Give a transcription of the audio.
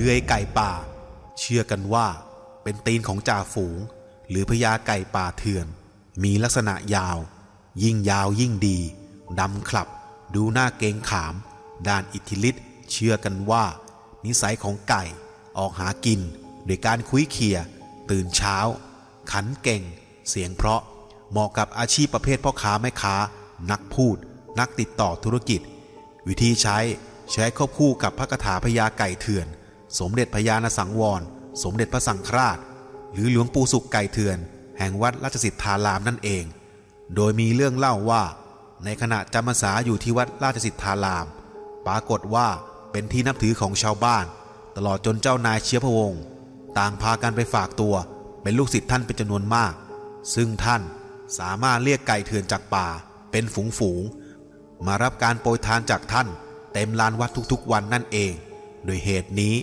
เดือยไก่ป่า เชื่อกันว่าเป็นตีนของจ่าฝูง หรือพญาไก่ป่าเถื่อน มีลักษณะยาว ยิ่งยาวยิ่งดีดำคลับ ดูหน้าเกงขาม ด้านอิทธิฤทธิ์เชื่อกันว่า นิสัยของไก่ออกหากินโดยการคุยเคีย ตื่นเช้า ขันเก่ง เสียงเพราะเหมาะกับอาชีพประเภทพ่อค้าแม่ค้า นักพูด นักติดต่อธุรกิจ วิธีใช้ใช้ควบคู่กับพระคาถาพญาไก่เถื่อน สมเด็จพญานสังวร สมเด็จพระสังฆราช หรือหลวงปู่สุขไก่เถื่อน แห่งวัดราชสิทธารามนั่นเอง โดยมีเรื่องเล่าว่า ในขณะจำพรรษาอยู่ที่วัดราชสิทธาราม ปรากฏว่าเป็นที่นับถือของชาวบ้าน ตลอดจนเจ้านายเชื้อพระวงศ์ต่างพากันไปฝากตัว เป็นลูกศิษย์ท่านเป็นจำนวนมาก ซึ่งท่านสามารถเรียกไก่เถื่อนจากป่า เป็นฝูงฝูงๆมารับการโปรยทานจากท่าน เต็มลานวัดทุกๆวันนั่นเอง โดยเหตุนี้